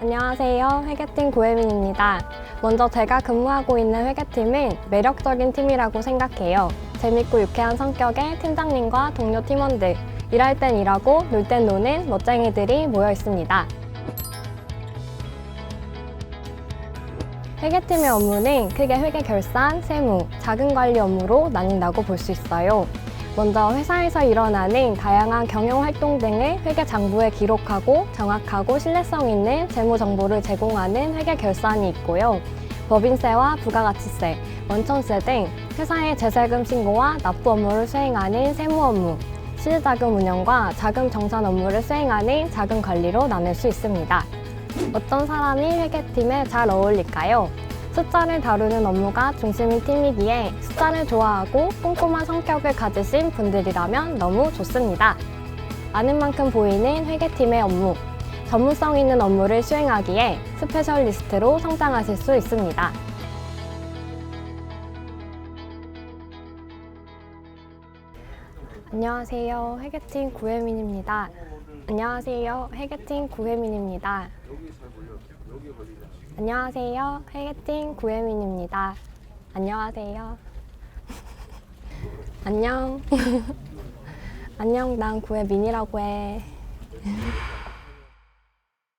안녕하세요. 회계팀 고혜민입니다. 먼저 제가 근무하고 있는 회계팀은 매력적인 팀이라고 생각해요. 재밌고 유쾌한 성격의 팀장님과 동료 팀원들, 일할 땐 일하고 놀 땐 노는 멋쟁이들이 모여 있습니다. 회계팀의 업무는 크게 회계 결산, 세무, 자금 관리 업무로 나뉜다고 볼 수 있어요. 먼저 회사에서 일어나는 다양한 경영 활동 등을 회계 장부에 기록하고 정확하고 신뢰성 있는 재무 정보를 제공하는 회계 결산이 있고요. 법인세와 부가가치세, 원천세 등 회사의 재세금 신고와 납부 업무를 수행하는 세무 업무, 실자금 운영과 자금 정산 업무를 수행하는 자금 관리로 나눌 수 있습니다. 어떤 사람이 회계팀에 잘 어울릴까요? 숫자를 다루는 업무가 중심인 팀이기에 숫자를 좋아하고 꼼꼼한 성격을 가지신 분들이라면 너무 좋습니다. 아는 만큼 보이는 회계팀의 업무, 전문성 있는 업무를 수행하기에 스페셜리스트로 성장하실 수 있습니다. 안녕하세요. 회계팀 구혜민입니다. 안녕하세요. 회계팀 구혜민입니다. 안녕하세요. 회계팀 구혜민입니다. 안녕하세요. 안녕. 안녕, 난 구혜민이라고 해.